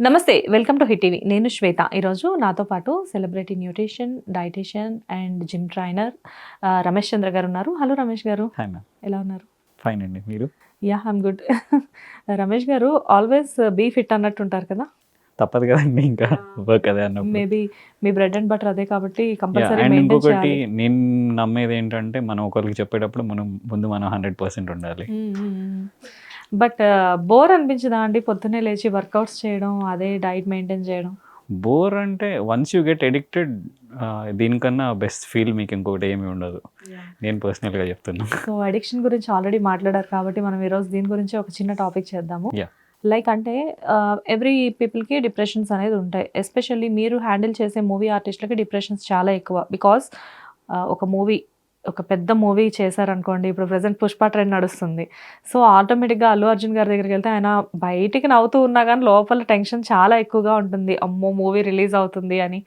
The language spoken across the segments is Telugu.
నమస్తే వెల్కమ్ టు హిట్ టీవీ. నేను శ్వేత. ఈరోజు నాతో పాటు celebrity nutrition dietitian and gym trainer Ramesh Chandra గారు ఉన్నారు. హలో రమేష్ గారు. ఎలా ఉన్నారు? ఫైన్ అండి. మీరు? యా ఐమ్ గుడ్ రమేష్ గారు ఆల్వేస్ బీ ఫిట్ అన్నట్టు ఉంటారు కదా? తప్పదు కదండి ఇంకా వర్క్ అదే అన్నప్పుడు. మేబీ మీ బ్రెడ్ అండ్ బటర్ అదే కాబట్టి కంపల్సరీ ఇంకొకటి నేను నమ్మేది ఏంటంటే మనం ఒకరికి చెప్పేటప్పుడు మనం ముందు మనం హండ్రెడ్ పర్సెంట్ ఉండాలి. బట్ బోర్ అనిపించదా అండి పొద్దున్నే లేచి వర్కౌట్స్ చేయడం అదే డైట్ మెయింటైన్ చేయడం? బోర్ అంటే వన్స్ యూ గెట్ ఎడిక్టెడ్ దీనికన్నా బెస్ట్ ఫీల్ మీకు ఇంకొకటి ఏమీ ఉండదు. నేను పర్సనల్గా చెప్తున్నాను సో అడిక్షన్ గురించి ఆల్రెడీ మాట్లాడారు కాబట్టి మనం ఈరోజు దీని గురించి ఒక చిన్న టాపిక్ చేద్దాము. లైక్ అంటే ఎవ్రీ పీపుల్కి డిప్రెషన్స్ అనేది ఉంటాయి. ఎస్పెషల్లీ మీరు హ్యాండిల్ చేసే మూవీ ఆర్టిస్టులకి డిప్రెషన్స్ చాలా ఎక్కువ. బికాస్ ఒక మూవీ ఒక పెద్ద మూవీ చేశారనుకోండి ఇప్పుడు ప్రజెంట్ పుష్ప ట్రెండ్ నడుస్తుంది. సో ఆటోమేటిక్గా అల్లు అర్జున్ గారి దగ్గరికి వెళ్తే ఆయన బయటికి నవ్వుతూ ఉన్నా కానీ లోపల టెన్షన్ చాలా ఎక్కువగా ఉంటుంది. అమ్మో మూవీ రిలీజ్ అవుతుంది అని.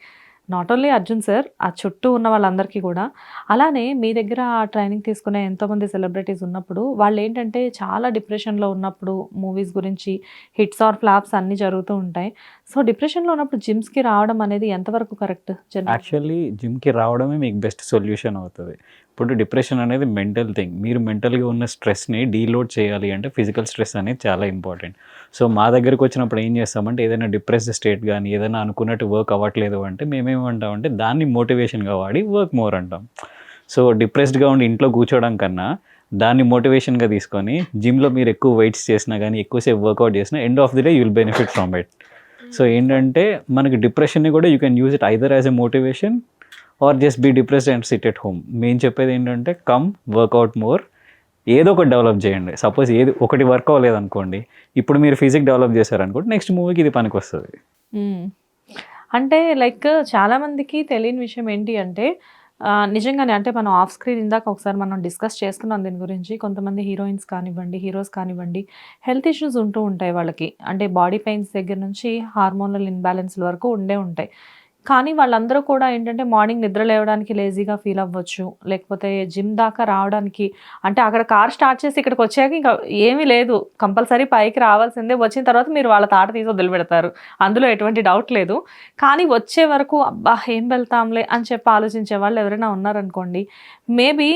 నాట్ ఓన్లీ అర్జున్ సార్ ఆ చుట్టూ ఉన్న వాళ్ళందరికీ కూడా. అలానే మీ దగ్గర ట్రైనింగ్ తీసుకునే ఎంతోమంది సెలబ్రిటీస్ ఉన్నప్పుడు వాళ్ళు ఏంటంటే చాలా డిప్రెషన్లో ఉన్నప్పుడు మూవీస్ గురించి హిట్స్ ఆర్ ఫ్లాప్స్ అన్నీ జరుగుతూ ఉంటాయి. సో డిప్రెషన్లో ఉన్నప్పుడు జిమ్స్కి రావడం అనేది ఎంతవరకు కరెక్ట్ యాక్చువల్లీ జిమ్కి రావడమే మీకు బెస్ట్ సొల్యూషన్ అవుతుంది. ఇప్పుడు డిప్రెషన్ అనేది మెంటల్ థింగ్ మీరు మెంటల్గా ఉన్న స్ట్రెస్ని డీలోడ్ చేయాలి అంటే ఫిజికల్ స్ట్రెస్ అనేది చాలా ఇంపార్టెంట్ సో మా దగ్గరికి వచ్చినప్పుడు ఏం చేస్తామంటే ఏదైనా డిప్రెస్డ్ స్టేట్ కానీ ఏదైనా అనుకున్నట్టు వర్క్ అవ్వట్లేదు అంటే మేమేమంటామంటే దాన్ని మోటివేషన్గా వాడి వర్క్ మోర్ అంటాం. సో డిప్రెస్డ్గా ఉండి ఇంట్లో కూర్చోవడం కన్నా దాన్ని మోటివేషన్గా తీసుకొని జిమ్లో మీరు ఎక్కువ వెయిట్స్ చేసినా కానీ ఎక్కువసేపు వర్కౌట్ చేసినా end of the day you will benefit from it. So ఏంటంటే మనకి డిప్రెషన్ని కూడా you can use it either as a motivation or just be depressed and sit at home. మేము చెప్పేది ఏంటంటే కమ్ వర్కౌట్ మోర్ ఏదో ఒకటి డెవలప్ చేయండి. సపోజ్ ఏది ఒకటి వర్క్ అవ్వలేదు అనుకోండి ఇప్పుడు మీరు ఫిజిక్ డెవలప్ చేశారనుకోండి నెక్స్ట్ మూవీకి ఇది పనికి వస్తుంది అంటే లైక్ చాలామందికి తెలియని విషయం ఏంటి అంటే నిజంగానే అంటే మనం ఆఫ్ స్క్రీన్ ఇందాక ఒకసారి మనం డిస్కస్ చేసుకున్నాం దీని గురించి. కొంతమంది హీరోయిన్స్ కానివ్వండి హీరోస్ కానివ్వండి హెల్త్ ఇష్యూస్ ఉంటూ ఉంటాయి వాళ్ళకి. అంటే బాడీ పెయిన్స్ దగ్గర నుంచి హార్మోనల్ ఇన్బ్యాలెన్స్ వరకు ఉండే ఉంటాయి. కానీ వాళ్ళందరూ కూడా ఏంటంటే మార్నింగ్ నిద్ర లేవడానికి లేజీగా ఫీల్ అవ్వచ్చు. లేకపోతే జిమ్ దాకా రావడానికి అంటే అక్కడ కార్ స్టార్ట్ చేసి ఇక్కడికి వచ్చాక ఇంకా ఏమీ లేదు. కంపల్సరీ పైకి రావాల్సిందే. వచ్చిన తర్వాత మీరు వాళ్ళ తాట తీసి వదిలిపెడతారు. అందులో ఎటువంటి డౌట్ లేదు. కానీ వచ్చే వరకు అబ్బా ఏం వెళ్తాంలే అని చెప్పి ఆలోచించే వాళ్ళు ఎవరైనా ఉన్నారనుకోండి మేబీ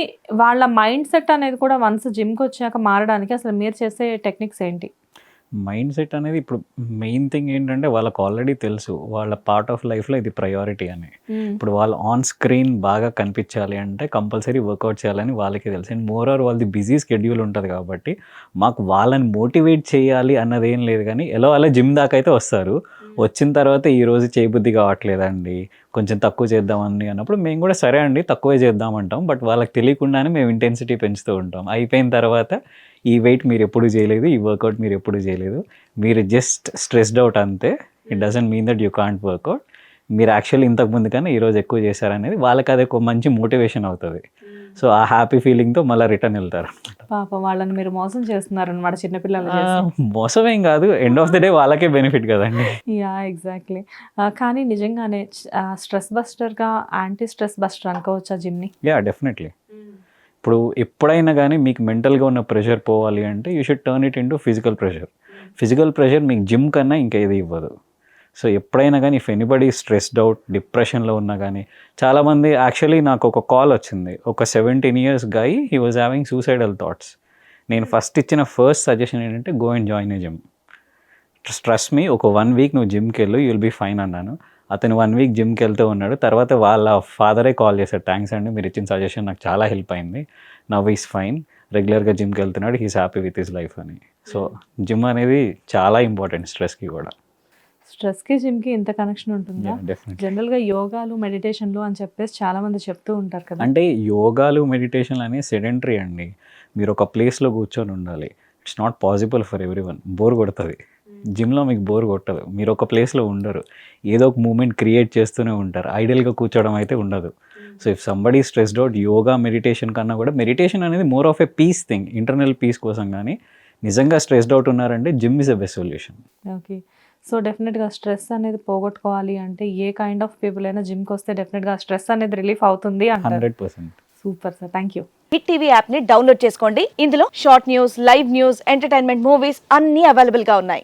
వాళ్ళ మైండ్ సెట్ అనేది కూడా వన్స్ జిమ్కి వచ్చాక మారడానికి అసలు మీరు చేసే టెక్నిక్స్ ఏంటి? మైండ్ సెట్ అనేది ఇప్పుడు మెయిన్ థింగ్ ఏంటంటే వాళ్ళకి ఆల్రెడీ తెలుసు వాళ్ళ పార్ట్ ఆఫ్ లైఫ్లో ఇది ప్రయారిటీ అని. ఇప్పుడు వాళ్ళు ఆన్ స్క్రీన్ బాగా కనిపించాలి అంటే కంపల్సరీ వర్కౌట్ చేయాలని వాళ్ళకి తెలుసు. అండ్ మోర్ ఆర్ వాళ్ళది బిజీ స్కెడ్యూల్ ఉంటుంది కాబట్టి మాకు వాళ్ళని మోటివేట్ చేయాలి అన్నది ఏం లేదు కానీ ఎలా అలా జిమ్ దాకా అయితే వస్తారు. వచ్చిన తర్వాత ఈ రోజు చేయబుద్ధి కావట్లేదండి కొంచెం తక్కువ చేద్దామని అన్నప్పుడు మేము కూడా సరే అండి తక్కువే చేద్దామంటాం. బట్ వాళ్ళకి తెలియకుండానే మేము ఇంటెన్సిటీ పెంచుతూ ఉంటాం. అయిపోయిన తర్వాత ఈ వెయిట్ మీరు ఎప్పుడు చేయలేదు ఈ వర్కౌట్ మీరు ఎప్పుడు చేయలేదు. మీరు జస్ట్ స్ట్రెస్డ్ అవుట్ అంతే. It doesn't mean that you can't workout మీరు యాక్చువల్లీ ఇంతకు ముందు కన్నా ఈరోజు ఎక్కువ చేశారనేది వాళ్ళకి అది ఒక మంచి మోటివేషన్ అవుతుంది. సో ఆ హ్యాపీ ఫీలింగ్తో మళ్ళీ రిటర్న్ వెళ్తారు పాపం వాళ్ళని మీరు మోసం చేస్తున్నారు అనమాట చిన్నపిల్లలు ఆ, మోసమేం కాదు. ఎండ్ ఆఫ్ ది డే వాళ్ళకే బెనిఫిట్ కదండి. యా ఎగ్జాక్ట్లీ కానీ నిజంగానే స్ట్రెస్ బస్టర్గా యాంటీ స్ట్రెస్ బస్టర్ అనుకోవచ్చా జిమ్ని? యా డెఫినెట్లీ ఇప్పుడు ఎప్పుడైనా కానీ మీకు మెంటల్గా ఉన్న ప్రెషర్ పోవాలి అంటే you should turn it into physical pressure. Physical pressure మీకు జిమ్ కన్నా ఇంకా ఏది ఇవ్వదు. సో ఎప్పుడైనా కానీ ఇఫ్ ఎనీబడి స్ట్రెస్డ్ అవుట్ డిప్రెషన్లో ఉన్నా కానీ చాలామంది యాక్చువల్లీ నాకు ఒక కాల్ వచ్చింది. ఒక seventeen years guy he was having suicidal thoughts నేను ఫస్ట్ ఇచ్చిన ఫస్ట్ సజెషన్ ఏంటంటే go and join a gym stress మీ ఒక వన్ వీక్ నువ్వు జిమ్కి వెళ్ళు యూల్ బీ ఫైన్ అన్నాను. అతను వన్ వీక్ జిమ్కి వెళ్తూ ఉన్నాడు. తర్వాత వాళ్ళ ఫాదరే కాల్ చేశారు థ్యాంక్స్ అండి మీరు ఇచ్చిన సజెషన్ నాకు చాలా హెల్ప్ అయింది. నవ్ ఈస్ ఫైన్ రెగ్యులర్గా జిమ్కి వెళ్తున్నాడు. He's happy with his life అని. సో జిమ్ అనేది చాలా ఇంపార్టెంట్ స్ట్రెస్కి కూడా. స్ట్రెస్కి జిమ్కి ఇంత కనెక్షన్ ఉంటుందా? జనరల్గా యోగాలు మెడిటేషన్లు అని చెప్పేసి చాలా మంది చెప్తూ ఉంటారు కదా. అంటే యోగాలు మెడిటేషన్ అనేవి సెడెంటరీ అండి. మీరు ఒక ప్లేస్లో కూర్చొని ఉండాలి. It's not possible for everyone bore కొడుతుంది. జిమ్లో మీకు బోర్ కొట్టదు. మీరు ఒక ప్లేస్లో ఉండరు. ఏదో ఒక మూమెంట్ క్రియేట్ చేస్తూనే ఉంటారు. ఐడియల్గా కూర్చోవడం అయితే ఉండదు. So if somebody stressed out yoga meditation కన్నా కూడా మెడిటేషన్ అనేది more of a peace thing internal peace కోసం కానీ నిజంగా స్ట్రెస్డ్ అవుట్ ఉన్నారంటే gym is a best solution okay so డెఫినెట్గా స్ట్రెస్ అనేది పోగొట్టుకోవాలి అంటే ఏ కైండ్ ఆఫ్ పీపుల్ అయినా జిమ్కి వస్తే డెఫినెట్గా స్ట్రెస్ అనేది రిలీఫ్ అవుతుంది hundred percent super sir thank you hit TV యాప్ని డౌన్లోడ్ చేసుకోండి. ఇందులో short news live news entertainment movies అన్ని అవైలబుల్గా ఉన్నాయి.